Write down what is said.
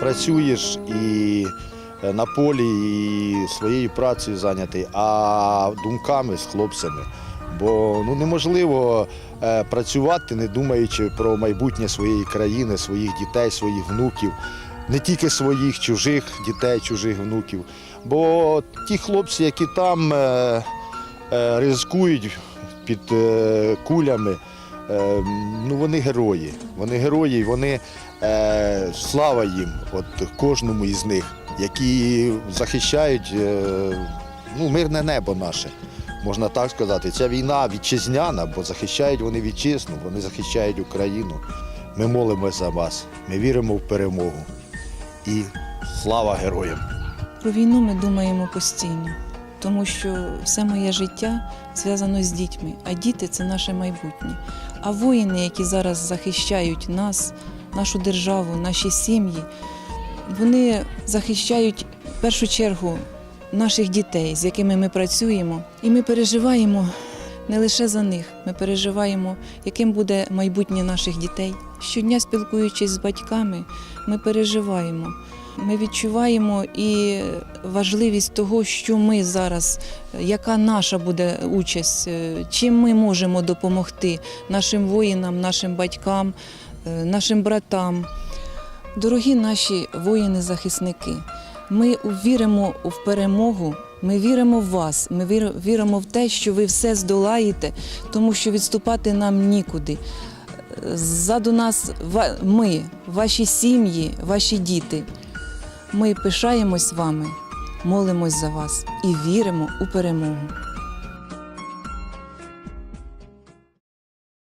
працюєш і е, на полі, і своєю працею зайнятий, а думками з хлопцями. Бо ну, неможливо е, працювати, не думаючи про майбутнє своєї країни, своїх дітей, своїх внуків, не тільки своїх, чужих дітей, чужих внуків. Бо ті хлопці, які там е, е, ризикують під е, кулями, ну вони герої. Вони герої, вони е, слава їм, от кожному із них, які захищають е, ну, мирне небо наше. Можна так сказати, ця війна вітчизняна, бо захищають вони вітчизну, вони захищають Україну. Ми молимося за вас, ми віримо в перемогу. І слава героям! Про війну ми думаємо постійно, тому що все моє життя зв'язано з дітьми, а діти це наше майбутнє. А воїни, які зараз захищають нас, нашу державу, наші сім'ї, вони захищають в першу чергу наших дітей, з якими ми працюємо, і ми переживаємо не лише за них, ми переживаємо, яким буде майбутнє наших дітей. Щодня спілкуючись з батьками, ми переживаємо. Ми відчуваємо і важливість того, що ми зараз, яка наша буде участь, е, чим ми можемо допомогти нашим воїнам, нашим батькам, е, нашим братам. Дорогі наші воїни-захисники, ми віримо в перемогу. Ми віримо в вас, ми вір- віримо в те, що ви все здолаєте, тому що відступати нам нікуди. Е, Ззаду нас ми, ваші сім'ї, ваші діти. Ми пишаємось вами, молимось за вас і віримо у перемогу.